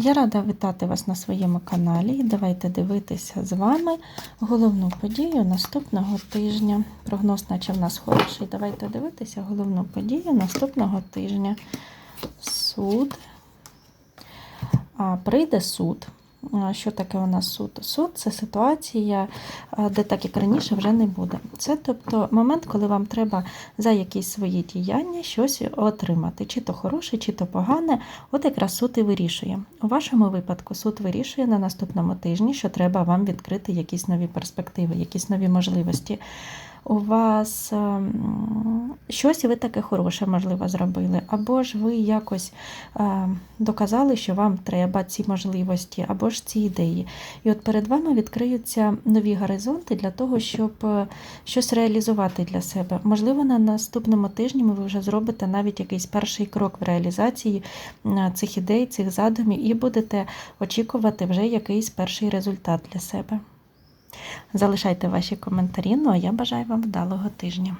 Я рада вітати вас на своєму каналі і давайте дивитися з вами головну подію наступного тижня. Прогноз, наче в нас хороший. Давайте дивитися головну подію наступного тижня. Суд. А, Прийде суд. Що таке у нас суд? Суд це ситуація, де так як раніше вже не буде. Це тобто момент, коли вам треба за якісь свої діяння щось отримати, чи то хороше, чи то погане. От якраз суд і вирішує. У вашому випадку суд вирішує на наступному тижні, що треба вам відкрити якісь нові перспективи, якісь нові можливості. У вас ем, щось ви таке хороше, можливо, зробили, або ж ви якось е, доказали, що вам треба ці можливості, або ж ці ідеї. І от перед вами відкриються нові горизонти для того, щоб е, щось реалізувати для себе. Можливо, на наступному тижні ви вже зробите навіть якийсь перший крок в реалізації цих ідей, цих задумів, і будете очікувати вже якийсь перший результат для себе. Залишайте ваші коментарі, ну а я бажаю вам вдалого тижня.